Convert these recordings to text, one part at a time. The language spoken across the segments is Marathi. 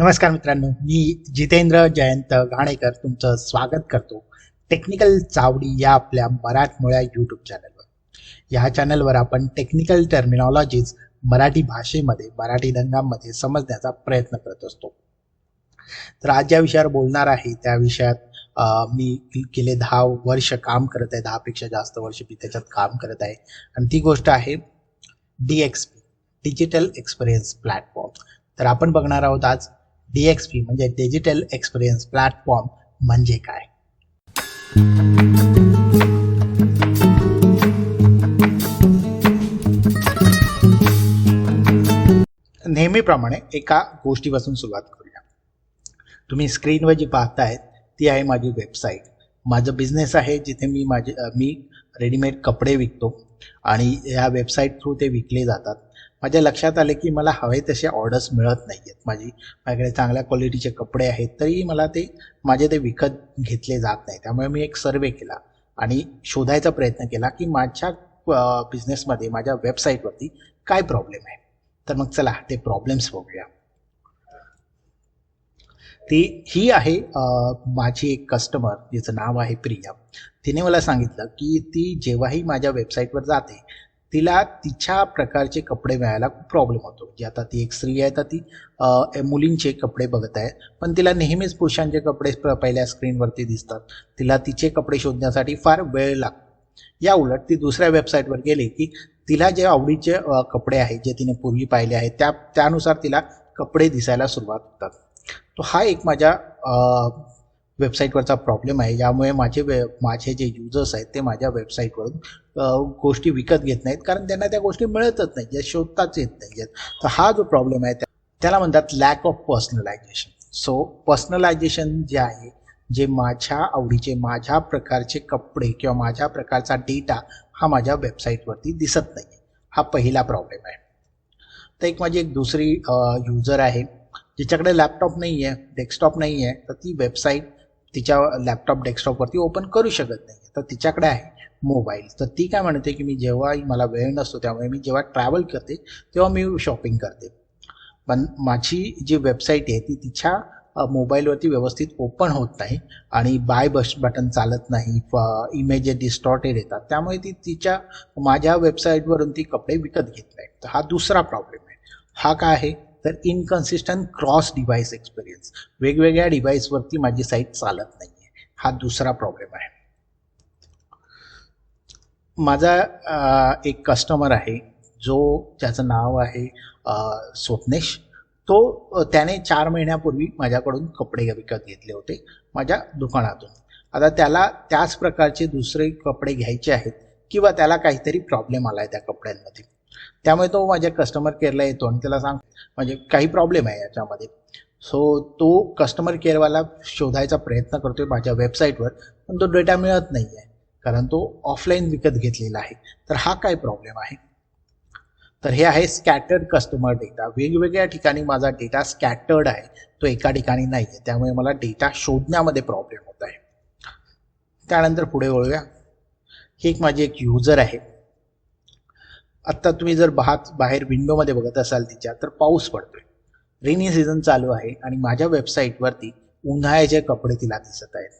नमस्कार मित्रांनो मी जितेंद्र जयंत घाणेकर तुमचं स्वागत करतो टेक्निकल चावडी या आपल्या मराठमोळ्या यूट्यूब चॅनलवर या चॅनलवर आपण टेक्निकल टर्मिनॉलॉजीज मराठी भाषेमध्ये मराठी रंगामध्ये समजण्याचा प्रयत्न करत असतो. तर आज ज्या विषयावर बोलणार आहे त्या विषयात मी गेले दहा वर्ष काम करत आहे दहापेक्षा जास्त वर्ष मी त्याच्यात काम करत आहे. आणि ती गोष्ट आहे D X P digital experience platform तर आपण बघणार आहोत आज डी एक्स पी म्हणजे डिजिटल एक्सपिरियन्स प्लॅटफॉर्म म्हणजे काय? नेहमीप्रमाणे एका गोष्टीपासून सुरुवात करूया. तुम्ही स्क्रीनवर जी पाहतायत ती आहे माझी वेबसाईट. माझं बिझनेस आहे जिथे मी माझे मी रेडीमेड कपडे विकतो आणि या वेबसाईट थ्रू ते विकले जातात. माझ्या लक्षात आले की मला हवे तसे ऑर्डर्स मिळत नाही आहेत माझी माझ्याकडे चांगल्या क्वालिटीचे कपडे आहेत तरी मला ते माझे ते विकत घेतले जात नाही. त्यामुळे मी एक सर्वे केला आणि शोधायचा प्रयत्न केला की माझ्या बिझनेसमध्ये माझ्या वेबसाईटवरती काय प्रॉब्लेम आहे. तर मग चला ते प्रॉब्लेम्स बघूया. ती ही आहे माझी एक कस्टमर जिचं नाव आहे प्रिया. तिने मला सांगितलं की ती जेव्हाही माझ्या वेबसाईटवर जाते तिला तिच्या प्रकारचे कपडे मिळायला खूप प्रॉब्लेम होतो. म्हणजे आता ती एक स्त्री आहे तर ती मुलींचे कपडे बघत आहे. पण तिला नेहमीच पुरुषांचे कपडे पहिल्या स्क्रीनवरती दिसतात. तिला तिचे कपडे शोधण्यासाठी फार वेळ लागतो. या उलट ती दुसऱ्या वेबसाईटवर गेली की तिला जे आवडीचे कपडे आहेत जे तिने पूर्वी पाहिले आहेत त्या त्यानुसार तिला कपडे दिसायला सुरुवात होतात. तो हा एक माझ्या वेबसाईटवरचा प्रॉब्लेम आहे. ज्यामुळे माझे वे माझे जे युजर्स आहेत ते माझ्या वेबसाईटवरून गोष्टी विकत घेत नाहीत. कारण त्यांना त्या गोष्टी मिळतच नाही ज्या शोधताच येत नाही आहेत तर हा जो प्रॉब्लेम आहे त्या- त्याला म्हणतात lack of personalisation so personalisation जे आहे जे माझ्या आवडीचे माझ्या प्रकारचे कपडे किंवा माझ्या प्रकारचा डेटा हा माझ्या वेबसाईटवरती दिसत नाही हा पहिला प्रॉब्लेम आहे. तर एक माझी एक दुसरी युजर आहे जिच्याकडे लॅपटॉप नाही आहे डेस्कटॉप नाही आहे तर ती वेबसाईट तिच्या लॅपटॉप डेस्कटॉपवरती ओपन करू शकत नाही. तर तिच्याकडे आहे मोबाईल तर ती काय म्हणते की मी जेव्हाही मला वेळ नसतो त्यामुळे मी जेव्हा ट्रॅव्हल करते तेव्हा मी शॉपिंग करते. पण माझी जी वेबसाईट आहे ती तिच्या मोबाईलवरती व्यवस्थित ओपन होत नाही आणि बाय बस बटन चालत नाही इमेजेस डिस्टॉर्टेड येतात त्यामुळे ती तिच्या माझ्या वेबसाईटवरून ती कपडे विकत घेत नाही. तर हा दुसरा प्रॉब्लेम आहे. हा काय आहे? तर इनकन्सिस्टंट क्रॉस डिव्हाइस एक्सपिरियन्स वेगवेगळ्या डिव्हाइसवरती माझी साईट चालत नाही आहे हा दुसरा प्रॉब्लेम आहे. माझा एक कस्टमर आहे जो ज्याचं नाव आहे स्वप्नेश. तो त्याने चार महिन्यापूर्वी माझ्याकडून कपडे विकत घेतले होते माझ्या दुकानातून. आता त्याला त्याच प्रकारचे दुसरे कपडे घ्यायचे आहेत किंवा त्याला काहीतरी प्रॉब्लेम आला आहे त्या कपड्यांमध्ये. त्यामुळे तो माझ्या कस्टमर केअरला येतो आणि त्याला सांग म्हणजे काही प्रॉब्लेम आहे याच्यामध्ये. सो तो कस्टमर केअरवाला शोधायचा प्रयत्न करतोय माझ्या वेबसाईटवर पण तो डेटा मिळत नाही आहे कारण तो ऑफलाईन विकत घेतलेला आहे. तर हा काय प्रॉब्लेम आहे? तर हे आहे स्कॅटर्ड कस्टमर डेटा वेगवेगळ्या ठिकाणी माझा डेटा स्कॅटर्ड आहे तो एका ठिकाणी नाही आहे त्यामुळे मला डेटा शोधण्यामध्ये प्रॉब्लेम होत आहे. त्यानंतर पुढे वळूया. ही एक माझी एक युजर आहे. आत्ता तुम्ही जर बाहात बाहेर विंडोमध्ये बघत असाल तिच्या तर पाऊस पडतोय. रेनी सीझन चालू आहे आणि माझ्या वेबसाईटवरती उन्हाळ्याचे कपडे तिला दिसत आहेत.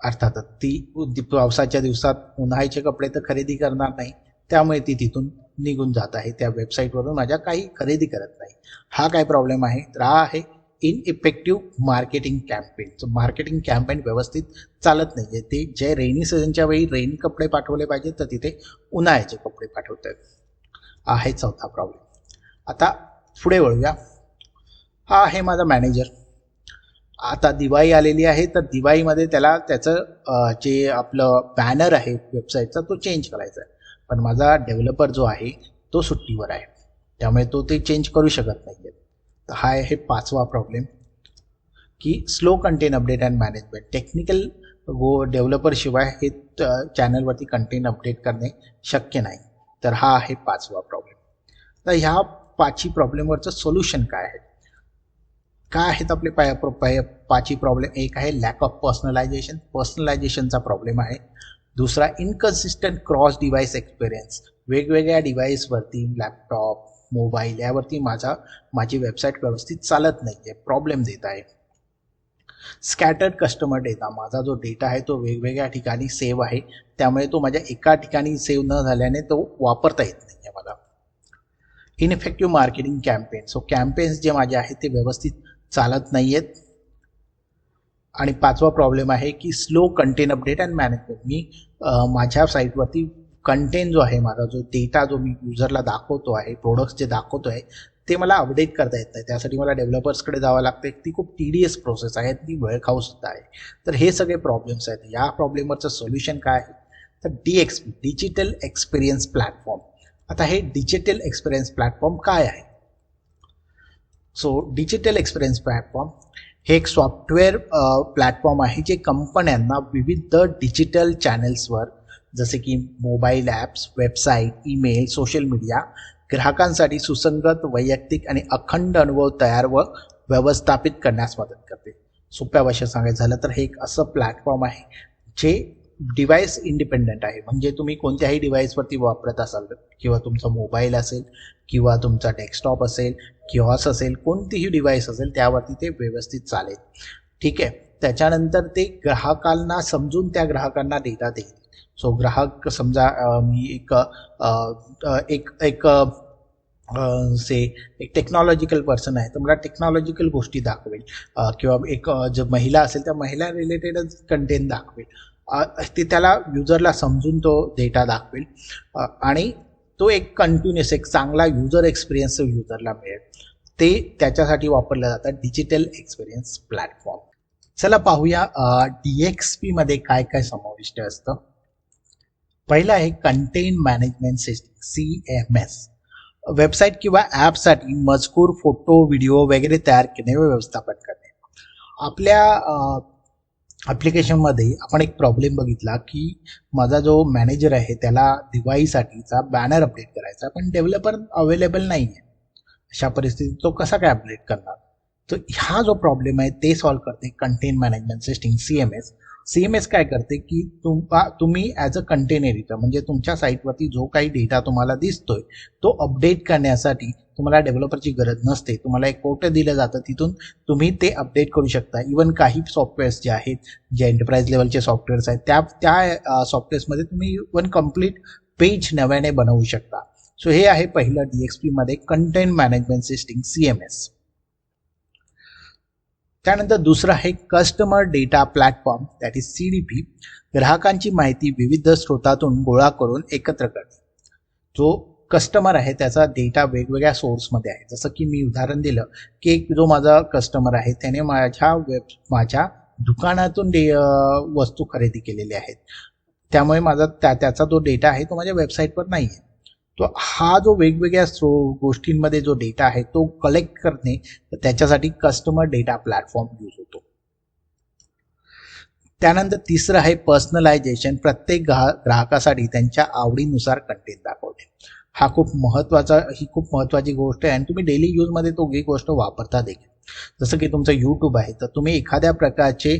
अर्थातच ती पावसाच्या दिवसात उन्हाळ्याचे कपडे तर खरेदी करणार नाही. त्यामुळे ती तिथून निघून जात आहे. त्या वेबसाईटवरून माझ्या काही खरेदी करत नाही. हा काय प्रॉब्लेम आहे? तर हा आहे ineffective marketing campaign marketing campaign व्यवस्थित चालत नाही आहे ते जे रेनी सीझनच्या वेळी रेनी कपडे पाठवले पाहिजेत तर तिथे उन्हाळ्याचे कपडे पाठवतात. आहे चौथा प्रॉब्लेम आता पुढे वळूया. हा आहे माझा मॅनेजर आता दिवाळी आलेली आहे तर दिवाळीमध्ये त्याला त्याचं जे आपलं बॅनर आहे वेबसाईटचा तो चेंज करायचा आहे. पण माझा डेव्हलपर जो आहे तो सुट्टीवर आहे. त्यामुळे तो ते चेंज करू शकत नाही आहे तर हा आहे पाचवा प्रॉब्लेम की slow content update and management technical go डेव्हलपरशिवाय हे चॅनलवरती कंटेंट अपडेट करणे शक्य नाही. तर हा आहे पाचवा प्रॉब्लेम तर ह्या पाचवी प्रॉब्लेमवरचं सोल्युशन काय आहे? काय आहेत आपले पाय पाय पाचवी प्रॉब्लेम एक आहे लॅक ऑफ पर्सनलायझेशन पर्सनलायझेशनचा प्रॉब्लेम आहे. दुसरा इनकन्सिस्टंट क्रॉस डिव्हाइस एक्सपिरियन्स वेगवेगळ्या डिव्हाइसवरती लॅपटॉप मोबाईल यावरती माझा माझी वेबसाईट व्यवस्थित चालत नाही आहे प्रॉब्लेम देत आहे. स्कॅटर्ड कस्टमर डेटा माझा जो डेटा आहे तो वेगवेगळ्या ठिकाणी सेव्ह आहे. त्यामुळे तो माझ्या एका ठिकाणी सेव्ह न झाल्याने तो वापरता येत नाही आहे मला ineffective marketing campaign so campaigns जे माझे आहेत ते व्यवस्थित चालत नाही आहेत आणि पाचवा प्रॉब्लेम आहे की slow content update and management मी माझ्या साईटवरती कंटेंट जो आहे माझा जो डेटा जो मी युजरला दाखवतो आहे प्रोडक्ट्स जे दाखवतो आहे ते मला अपडेट करता येत नाही. त्यासाठी मला डेव्हलपर्सकडे जावं लागतं ती खूप टी डी एस प्रोसेस आहे. ती वेळ खाऊ सुद्धा आहे. तर हे सगळे प्रॉब्लेम्स आहेत. या प्रॉब्लेमवरचं सोल्युशन काय आहे? तर D X P digital experience platform आता हे डिजिटल एक्सपिरियन्स प्लॅटफॉर्म काय आहे? सो डिजिटल एक्सपिरियन्स प्लॅटफॉर्म हे एक सॉफ्टवेअर प्लॅटफॉर्म आहे जे कंपन्यांना विविध डिजिटल चॅनल्सवर जसे की mobile apps website email social media ग्राहकांसाठी सुसंगत वैयक्तिक आणि अखंड अनुभव तयार व व्यवस्थापित करण्यास मदत करते. सोप्या भाषेत सांगायचं झालं तर हे एक असं प्लॅटफॉर्म आहे जे डिव्हाइस इंडिपेंडंट आहे. म्हणजे तुम्ही कोणत्याही डिव्हाइसवरती वापरत असाल किंवा तुमचा मोबाईल असेल किंवा तुमचा डेस्कटॉप असेल किऑस असेल कोणतीही डिव्हाइस असेल त्यावरती ते व्यवस्थित चालेल. ठीक आहे? त्याच्यानंतर ते ग्राहकांना समजून त्या ग्राहकांना डेटा देईल. सो ग्राहक समजा मी एक एक एक से एक टेक्नॉलॉजिकल पर्सन आहे तर मला टेक्नॉलॉजिकल गोष्टी दाखवेल. किंवा एक अ, जर महिला असेल तर महिला रिलेटेडच कंटेंट दाखवेल. ते त्याला युजरला समजून तो डेटा दाखवेल. आणि तो एक कंटिन्युअस एक चांगला युजर एक्सपिरियन्स युजरला मिळेल. ते त्याच्यासाठी वापरलं जातं डिजिटल एक्सपिरियन्स प्लॅटफॉर्म चला पाहूया डी एक्स पीमध्ये काय काय समाविष्ट असतं. पहिलं आहे content management system C M S website किंवा ॲपसाठी मजकूर फोटो व्हिडिओ वगैरे तयार करणे व व्यवस्थापन करणे. आपल्या ॲप्लिकेशनमध्ये आपण एक प्रॉब्लेम बघितला की माझा जो मॅनेजर आहे त्याला दिवाळीसाठीचा बॅनर अपडेट करायचा पण डेव्हलपर अवेलेबल नाही आहे अशा परिस्थितीत तो कसा काय अपडेट करणार? तर हा जो प्रॉब्लेम आहे ते सॉल्व्ह करते content management system C M S CMS काय करते की तुम्ही ॲज अ कंटेनर इथं म्हणजे तुमच्या साईटवरती जो काही डेटा तुम्हाला दिसतोय तो अपडेट करण्यासाठी तुम्हाला डेव्हलपरची गरज नसते. तुम्हाला एक पोर्टल दिलं जातं तिथून तुम्ही ते अपडेट करू शकता. इवन काही सॉफ्टवेअर्स जे आहेत जे एंटरप्राईज लेवलचे सॉफ्टवेअर्स आहेत त्या त्या सॉफ्टवेअर्समध्ये तुम्ही इवन कंप्लीट पेज नव्याने बनवू शकता. सो हे आहे पहिलं डी एक्स पीमध्ये content management system C M S त्यानंतर दुसरं आहे customer data platform that is C D P ग्राहकांची माहिती विविध स्रोतातून गोळा करून एकत्र करणे. जो कस्टमर आहे त्याचा डेटा वेगवेगळ्या सोर्समध्ये आहे. जसं की मी उदाहरण दिलं की एक जो माझा कस्टमर आहे त्याने माझ्या वेब माझ्या दुकानातून डे वस्तू खरेदी केलेल्या आहेत. त्यामुळे माझा त्या त्याचा जो डेटा आहे तो माझ्या वेबसाईटवर नाही आहे तो हा जो वेगवेगळ्या स्रो गोष्टींमध्ये जो डेटा आहे तो कलेक्ट करणे त्याच्यासाठी कस्टमर डेटा प्लॅटफॉर्म यूज होतो. त्यानंतर तिसरं आहे पर्सनलायझेशन प्रत्येक ग्राह ग्राहकासाठी त्यांच्या आवडीनुसार कंटेंट दाखवणे. हा खूप महत्त्वाचा ही खूप महत्त्वाची गोष्ट आहे आणि तुम्ही डेली यूजमध्ये तो ही गोष्ट वापरता देखील. जसं की तुमचं यूट्यूब आहे तर तुम्ही एखाद्या प्रकारचे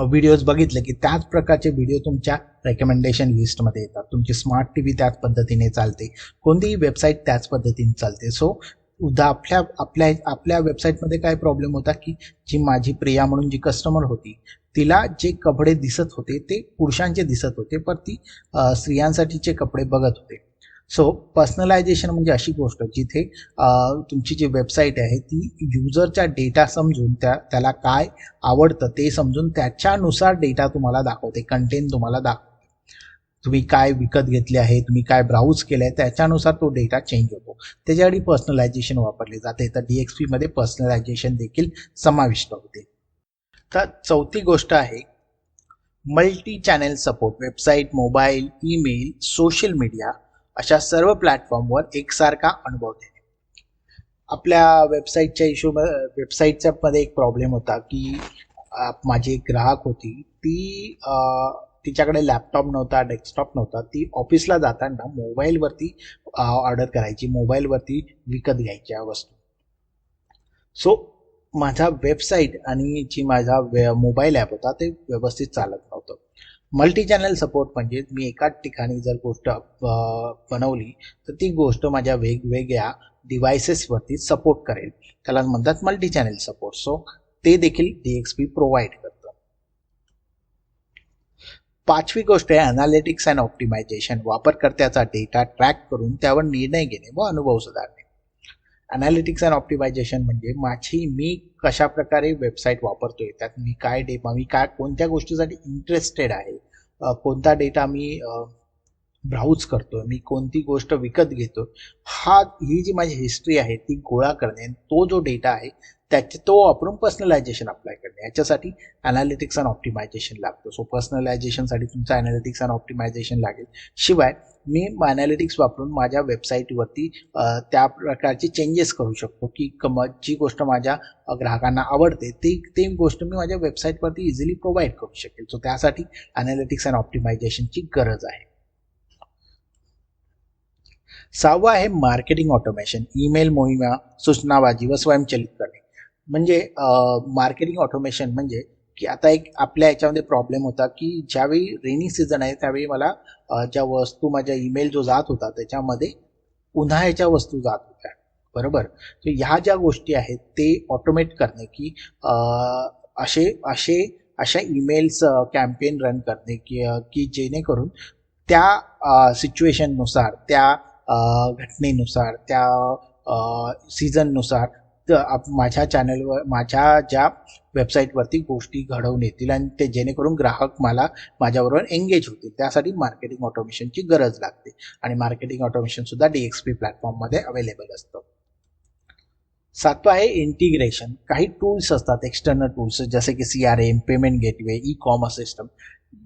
व्हिडिओज बघितले की त्याच प्रकारचे व्हिडिओ तुमच्या रेकमेंडेशन लिस्टमध्ये येतात. तुमची स्मार्ट टी व्ही त्याच पद्धतीने चालते. कोणतीही वेबसाईट त्याच पद्धतीने चालते. सो उदा आपल्या आपल्या आपल्या वेबसाईटमध्ये काय प्रॉब्लेम होता की जी माझी प्रिया म्हणून जी कस्टमर होती तिला जे कपडे दिसत होते ते पुरुषांचे दिसत होते पण ती स्त्रियांसाठीचे कपडे बघत होते. सो पर्सनलायझेशन म्हणजे अशी गोष्ट जिथे तुमची जी वेबसाईट आहे ती युजरचा डेटा समजून त्या त्याला काय आवडतं ते समजून त्याच्यानुसार डेटा तुम्हाला दाखवते कंटेंट तुम्हाला दाखवते. तुम्ही काय विकत घेतले आहे तुम्ही काय ब्राउज केलं आहे त्याच्यानुसार तो डेटा चेंज होतो. त्याच्यासाठी पर्सनलायझेशन वापरले जाते. तर डी एक्स पीमध्ये पर्सनलायझेशन देखील समाविष्ट होते. तर चौथी गोष्ट आहे multi channel support website mobile email social media अशा सर्व प्लॅटफॉर्मवर एकसारखा अनुभव देणे. आपल्या वेबसाईटच्या इशू वेबसाईटच्या मध्ये एक प्रॉब्लेम होता की माझी एक ग्राहक होती ती तिच्याकडे लॅपटॉप नव्हता डेस्कटॉप नव्हता. ती ऑफिसला जाताना मोबाईलवरती ऑर्डर करायची मोबाईलवरती विकत घ्यायच्या वस्तू. सो माझा वेबसाईट आणि जी माझा वे मोबाईल ॲप होता ते व्यवस्थित चालत नव्हतं. मल्टी चॅनल सपोर्ट म्हणजे मी एकाच ठिकाणी जर गोष्ट बनवली तर ती गोष्ट माझ्या वेगवेगळ्या डिव्हायसेसवरती सपोर्ट करेल. त्याला म्हणतात मल्टी चॅनल सपोर्ट सो ते देखील डी एक्स पी प्रोव्हाइड करतं. पाचवी गोष्ट आहे अनालिटिक्स अँड ऑप्टिमायझेशन वापरकर्त्याचा डेटा ट्रॅक करून त्यावर निर्णय घेणे व अनुभव सुधारणे. अनालिटिक्स अँड ऑप्टिमायझेशन म्हणजे माझी मी कशा प्रकारे वेबसाईट वापरतोय त्यात मी काय डे मी काय कोणत्या गोष्टीसाठी इंटरेस्टेड आहे कोणता डेटा मी ब्राउज करतोय मी कोणती गोष्ट विकत घेतोय हा ही जी माझी हिस्ट्री आहे ती गोळा करणे आणि तो जो डेटा आहे त्याचे तो वापरून पर्सनलायझेशन अप्लाय करणे. याच्यासाठी अनालिटिक्स अँड ऑप्टिमायझेशन लागतो. सो पर्सनलायझेशनसाठी तुमचं अनालिटिक्स अँड ऑप्टिमायझेशन लागेल. शिवाय मी अनालिटिक्स वापरून माझ्या वेबसाईटवरती त्या प्रकारचे चेंजेस करू शकतो. की कम जी गोष्ट माझ्या ग्राहकांना आवडते ती ते गोष्ट मी माझ्या वेबसाईटवरती इझिली प्रोव्हाइड करू शकेल. सो त्यासाठी अनालिटिक्स अँड ऑप्टिमायझेशनची गरज आहे. सहावं आहे मार्केटिंग ऑटोमेशन ईमेल मोहिमा सूचनाबाजी व स्वयंचलित करणे. म्हणजे मार्केटिंग ऑटोमेशन म्हणजे की आता एक आपल्या याच्यामध्ये प्रॉब्लेम होता की ज्यावेळी रेनी सीझन आहे त्यावेळी मला ज्या वस्तू माझ्या ईमेल जो जात होता त्याच्यामध्ये उन्हाळ्याच्या वस्तू जात होत्या. बरोबर? तर ह्या ज्या गोष्टी आहेत ते ऑटोमेट करणे की असे असे अशा ईमेल्स कॅम्पेन रन करणे की की जेणेकरून त्या सिच्युएशननुसार त्या घटनेनुसार त्या सीझननुसार माझ्या चॅनलवर माझ्या ज्या वेबसाईटवरती गोष्टी घडवून येतील आणि ते जेणेकरून ग्राहक मला माझ्याबरोबर एंगेज होतील त्यासाठी मार्केटिंग ऑटोमेशनची गरज लागते. आणि मार्केटिंग ऑटोमेशन सुद्धा डी एक्स पी प्लॅटफॉर्ममध्ये अवेलेबल असतं. सातवं आहे इंटिग्रेशन काही टूल्स असतात एक्सटर्नल टूल्स जसे की C R M payment gateway e commerce system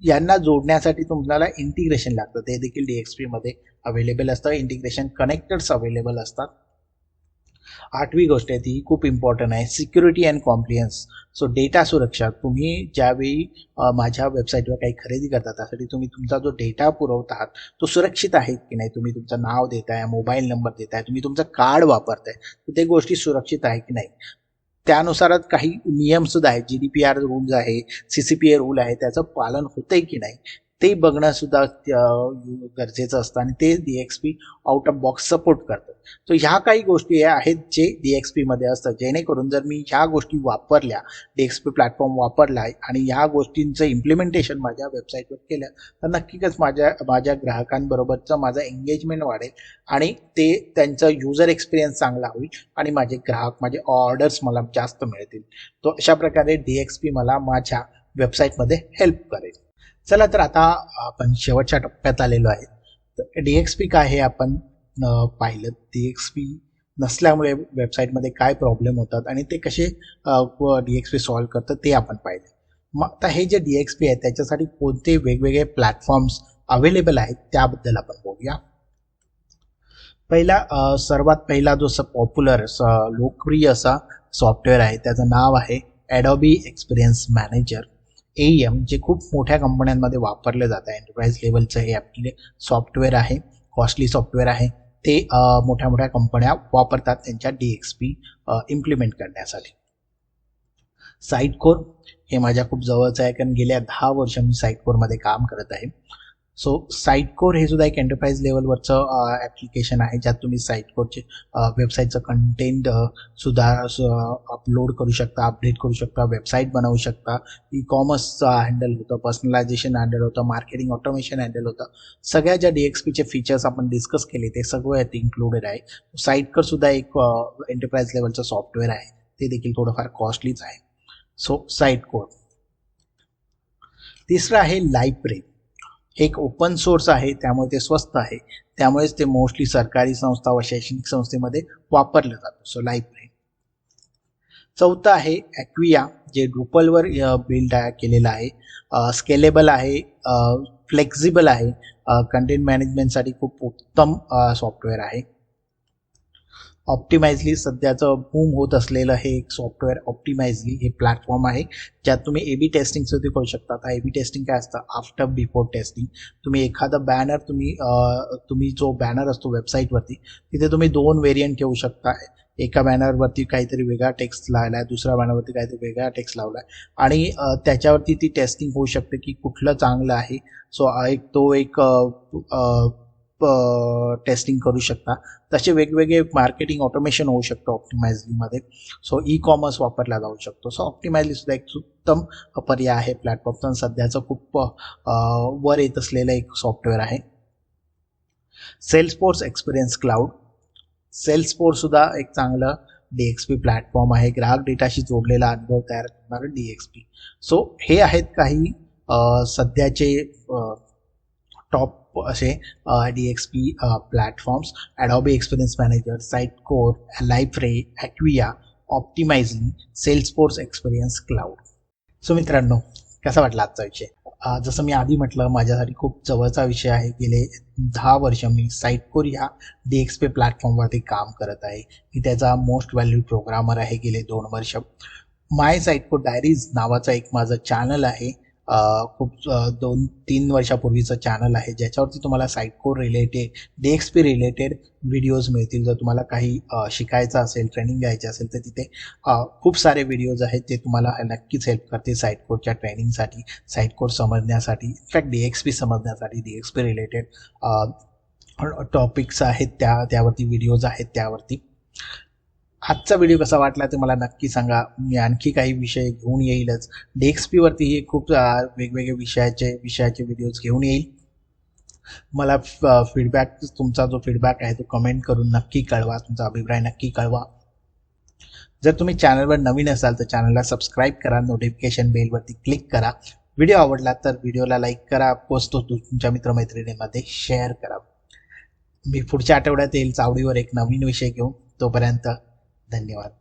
यांना जोडण्यासाठी तुम्हाला इंटिग्रेशन लागतं. ते देखील डी एक्स पीमध्ये अवेलेबल असतं. इंटिग्रेशन कनेक्टर्स अवेलेबल असतात. आठवी गोष्ट आहे ती खूप इम्पॉर्टंट आहे. Security and compliance so data सुरक्षा. तुम्ही ज्यावेळी माझ्या वेबसाईटवर काही खरेदी करता त्यासाठी तुम्ही तुमचा जो डेटा पुरवत आहात तो सुरक्षित आहे की नाही? तुम्ही तुमचं नाव देताय मोबाईल नंबर देताय तुम्ही तुमचं कार्ड वापरताय तर ते गोष्टी सुरक्षित आहे की नाही? त्यानुसारच काही नियम सुद्धा आहेत. G D P R rules आहे C C P A rule आहे त्याचं पालन होतंय की नाही? ते बघणंसुद्धा गरजेचं असतं आणि ते D X P out of box support करतं सो ह्या काही गोष्टी आहेत जे डी एक्स पीमध्ये असतात. जेणेकरून जर मी ह्या गोष्टी वापरल्या डी एक्स पी प्लॅटफॉर्म वापरला आणि ह्या गोष्टींचं इम्प्लिमेंटेशन माझ्या वेबसाईटवर केलं तर नक्कीच माझ्या माझ्या ग्राहकांबरोबरचं माझं एंगेजमेंट वाढेल आणि ते त्यांचं युजर एक्सपिरियन्स चांगला होईल आणि माझे ग्राहक माझे ऑर्डर्स मला जास्त मिळतील. तो अशा प्रकारे डी एक्स पी मला माझ्या वेबसाईटमध्ये हेल्प करेल. चला तर आता आपण शेवटच्या टप्प्यात आलेलो आहे. तर डी एक्स पी काय हे आपण पाहिलं. डी एक्स पी नसल्यामुळे वेबसाईटमध्ये काय प्रॉब्लेम होतात आणि ते कसे डी एक्स पी सॉल्व्ह करतात ते आपण पाहिलं. मग आता हे जे डी एक्स पी आहे त्याच्यासाठी कोणते वेगवेगळे प्लॅटफॉर्म्स अवेलेबल आहेत त्याबद्दल आपण बोलूया. पहिला सर्वात पहिला जो पॉप्युलर लोकप्रिय असा सॉफ्टवेअर आहे त्याचं नाव आहे Adobe experience manager A M जे खूप मोठ्या कंपन्यांमध्ये वापरलं जात आहे. एंटरप्राईज लेवलचं हे आपले सॉफ्टवेअर आहे कॉस्टली सॉफ्टवेअर आहे. ते मोठ्या मोठ्या कंपन्या वापरतात त्यांच्या डी एक्स पी इम्प्लिमेंट करण्यासाठी. साईट कोर हे माझ्या खूप जवळचं आहे कारण गेल्या दहा वर्ष मी साईट कोरमध्ये काम करत आहे. सो साईट कोर हे सुद्धा एक एंटरप्राइज लेवलवरचं ॲप्लिकेशन आहे ज्यात तुम्ही साईट कोरचे वेबसाईटचं कंटेंट सुद्धा अपलोड करू शकता अपडेट करू शकता वेबसाईट बनवू शकता. ई कॉमर्सचं हँडल होतं पर्सनलायझेशन हँडल होतं मार्केटिंग ऑटोमेशन हँडल होतं. सगळ्या ज्या डी एक्स पीचे फीचर्स आपण डिस्कस केले ते सगळं यात इन्क्लुडेड आहे. साईटकर सुद्धा एक एंटरप्राइज लेवलचं सॉफ्टवेअर आहे. ते देखील थोडंफार कॉस्टलीच आहे. सो साईट कोड तिसरं आहे लायब्रे एक ओपन सोर्स आहे त्यामुळे ते स्वस्त आहे. त्यामुळेच ते मोस्टली सरकारी संस्था व शैक्षणिक संस्थेमध्ये वापरलं जातं. सो लायब्ररी चौथं आहे ॲक्विया जे ड्रुपलवर बिल्ड केलेलं आहे. स्केलेबल आहे फ्लेक्झिबल आहे. कंटेंट मॅनेजमेंटसाठी खूप उत्तम सॉफ्टवेअर आहे. ऑप्टिमाइजली सध्याचं बूम होत असलेलं हे एक सॉफ्टवेअर ऑप्टिमाइजली हे प्लॅटफॉर्म आहे. ज्यात तुम्ही ए बी टेस्टिंग सुद्धा करू शकता. आता ए बी टेस्टिंग काय असतं? आफ्टर बिफोर टेस्टिंग तुम्ही एखादा बॅनर तुम्ही तुम्ही जो बॅनर असतो वेबसाईटवरती तिथे तुम्ही दोन व्हेरियंट ठेवू शकता. एका बॅनरवरती काहीतरी वेगळा टेक्स्ट लावला आहे दुसऱ्या बॅनरवरती काहीतरी वेगळा टेक्स्ट लावला आहे आणि त्याच्यावरती ती टेस्टिंग होऊ शकते की कुठलं चांगलं आहे. सो एक तो एक टेस्टिंग करू शकता. तसे वेगवेगळे मार्केटिंग ऑटोमेशन होऊ शकतं ऑप्टिमायझलीमध्ये सो ई कॉमर्स वापरला जाऊ शकतो. सो ऑप्टिमायझली सुद्धा एक उत्तम पर्याय आहे प्लॅटफॉर्मचा सध्याचं खूप वर येत असलेलं एक सॉफ्टवेअर आहे. सेल्सफोर्स एक्सपिरियन्स क्लाउड सेल्स सुद्धा एक चांगलं डी एक्स पी प्लॅटफॉर्म आहे. ग्राहक डेटाशी जोडलेला अनुभव तयार करणारं डी एक्स पी सो हे आहेत काही सध्याचे टॉप असे D X P platforms Adobe experience manager Sitecore Liferay Acquia optimizing Salesforce experience cloud so मित्रांनो कसा वाटला आजचा विषय? Uh, जसं मी आधी म्हटलं माझ्यासाठी खूप जवळचा विषय आहे. गेले दहा वर्ष मी साईटकोर या डी एक्स पी प्लॅटफॉर्मवरती काम करत आहे. मी त्याचा मोस्ट व्हॅल्यू प्रोग्रामर आहे गेले दोन वर्ष. माय साईटकोर डायरीज नावाचा एक माझं चॅनल आहे. खूप दोन तीन वर्षापूर्वीचं चॅनल आहे. ज्याच्यावरती तुम्हाला Sitecore related D X P related videos मिळतील. जर तुम्हाला काही शिकायचं असेल ट्रेनिंग घ्यायची असेल तर तिथे खूप सारे व्हिडिओज आहेत ते तुम्हाला नक्कीच हेल्प करते साईट कोडच्या ट्रेनिंगसाठी साईट कोड समजण्यासाठी in fact D X P समजण्यासाठी D X P related topics आहेत त्या त्यावरती व्हिडिओज आहेत त्यावरती. आजचा व्हिडिओ कसा वाटला ते मला नक्की सांगा. मी आणखी काही विषय घेऊन येईलच. डेक्सपीवरतीही खूप वेगवेगळ्या वेगवेगळे विषयाचे विषयाचे व्हिडिओज घेऊन येईल. मला फीडबॅक तुमचा जो फीडबॅक आहे तो कमेंट करून नक्की कळवा. तुमचा अभिप्राय नक्की कळवा. जर तुम्ही चॅनलवर नवीन असाल तर चॅनलला सबस्क्राईब करा. नोटिफिकेशन बेलवरती क्लिक करा. व्हिडिओ आवडला तर व्हिडिओला लाईक करा. पोस्ट तुमच्या मित्रमैत्रिणींमध्ये शेअर करा. मी पुढच्या आठवड्यात येईल चावडीवर एक नवीन विषय घेऊन. तोपर्यंत धन्यवाद.